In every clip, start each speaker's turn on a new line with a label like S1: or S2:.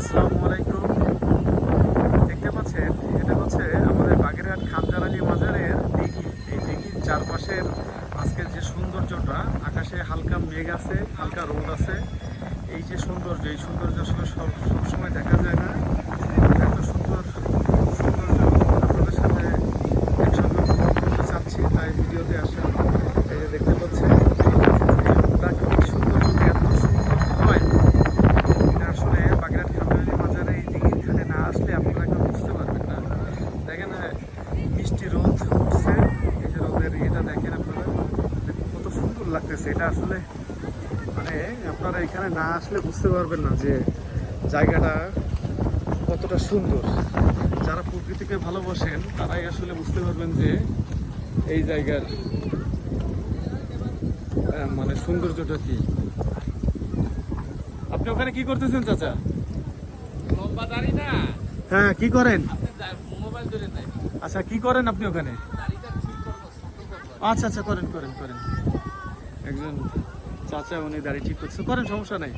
S1: আসসালামু আলাইকুম। দেখতে পাচ্ছেন, এটা হচ্ছে আমাদের বাগেরহাট খানজার আলী মাজারের দিঘি এই দিঘির চারপাশের আজকের যে সৌন্দর্যটা, আকাশে হালকা মেঘ আছে, হালকা রোদ আছে। এই যে সৌন্দর্য, এই সৌন্দর্য আসলে সব সবসময় দেখা যায় না এত সুন্দর সৌন্দর্য আপনাদের সাথে একসঙ্গে উপভোগ করতে চাচ্ছি তাই ভিডিওতে আসা এই যে দেখতে পাচ্ছেন এই প্রাকৃতিক সৌন্দর্যটা এত সুন্দর হয় এটা আসলে বাগেরহাট খামরালি বাজারে এই দিঘির ঘাটে না আসলে আপনারা কেউ বুঝতে পারবেন না দেখেন হ্যাঁ, মিষ্টি রোদ উঠছে এই যে রোদের ইয়েটা দেখেন আপনারা দেখুন কত এটা আসলে মানে আপনারা এখানে না আসলে বুঝতে পারবেন না যে জায়গাটা কতটা সুন্দর। যারা প্রকৃতিকে ভালোবাসেন তারাই আসলে বুঝতে পারবেন যে এই জায়গার মানে সৌন্দর্যটা কি। আপনি ওখানে কি করতেছেন চাচা?
S2: লম্বা দাড়ি না?
S1: হ্যাঁ কি করেন?
S2: মোবাইল ধরে
S1: আচ্ছা কি করেন আপনি ওখানে? আচ্ছা আচ্ছা করেন করেন করেন। একজন চাচা, উনি দাঁড়িয়ে ঠিক করছে। করেন, সমস্যা নাই।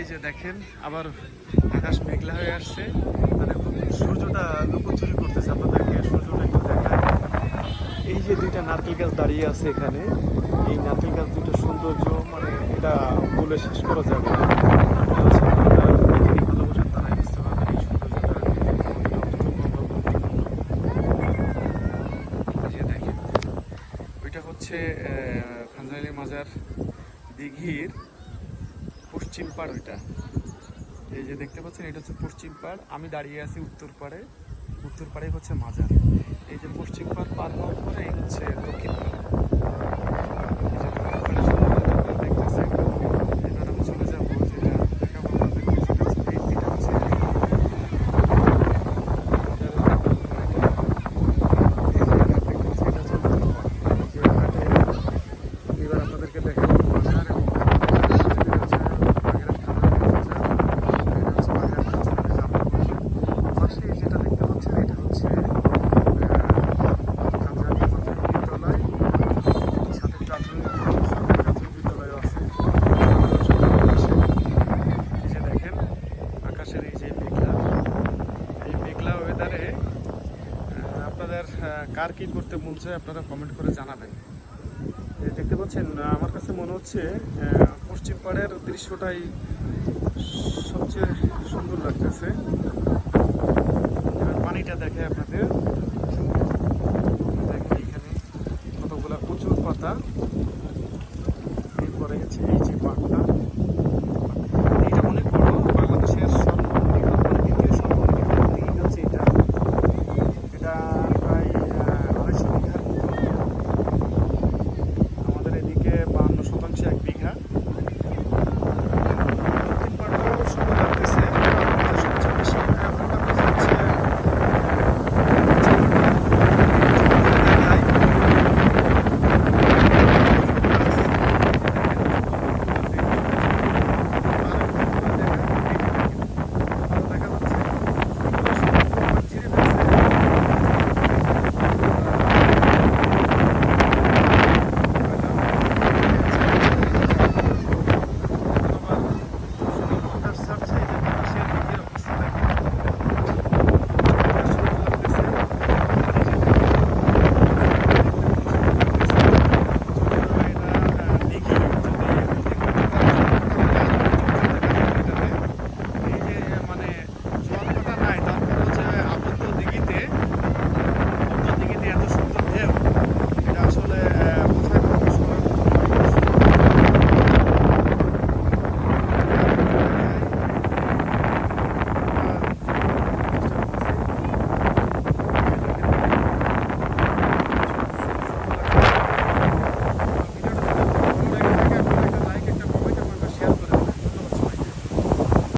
S1: এই যে দেখেন, আবার আকাশ মেঘলা হয়ে আসছে। মানে সূর্যটা লুকোচুরি করতেছে আপনাদেরকে, সূর্যটা একটু দেখায়। এই যে দুইটা নারকেল গাছ দাঁড়িয়ে আছে এখানে, এই নারকেল গাছ দুটো সৌন্দর্য মানে এটা বলে শেষ করা যাবে না এটা হচ্ছে আপনারা প্রকৃতিকে ভালোবাসেন তারাই বুঝতে পারবেন এই সৌন্দর্যটা কতটুকু অন্যরকম। এই যে দেখেন ওইটা হচ্ছে খানজালি মাজার দিঘির পশ্চিম পাড় ওইটা। এই যে দেখতে পাচ্ছেন, এটা হচ্ছে পশ্চিম পাড়। আমি দাঁড়িয়ে আছি উত্তর পাড়ে। উত্তর পাড়ে হচ্ছে মাজার। এই যে পশ্চিম পাড় পার হওয়ার পরে হচ্ছে দক্ষিণ পাড় এই যে দক্ষিণ পাড়ে সৌন্দর্যটা আপনারা দেখতেছেন এবার আমি চলে যাব যেটা দেখাবো আপনাদেরকে সেটা হচ্ছে এই এটা হচ্ছে এবার আপনাদেরকে দেখাবো বাজার এবং পাশে যেটা দেখতে পাচ্ছেন এটা হচ্ছে খানজানি মাধ্যমিক বিদ্যালয় সাথে প্রাথমিক সরকারি প্রাথমিক বিদ্যালয় আছে এই যে দেখেন আকাশের এই যে মেঘলা, এই মেঘলা ওয়েদারে আপনাদের কার কি করতে মন চায় আপনারা কমেন্ট করে জানাবেন। দেখতে পাচ্ছেন আমার কাছে মনে হচ্ছে পশ্চিম পাড়ের দৃশ্যটাই সবচেয়ে সুন্দর লাগতেছে। পানিটা দেখে আপনাদের। দেখেন এখানে কতগুলা প্রচুর পাতা, এরপরে হচ্ছে এই যে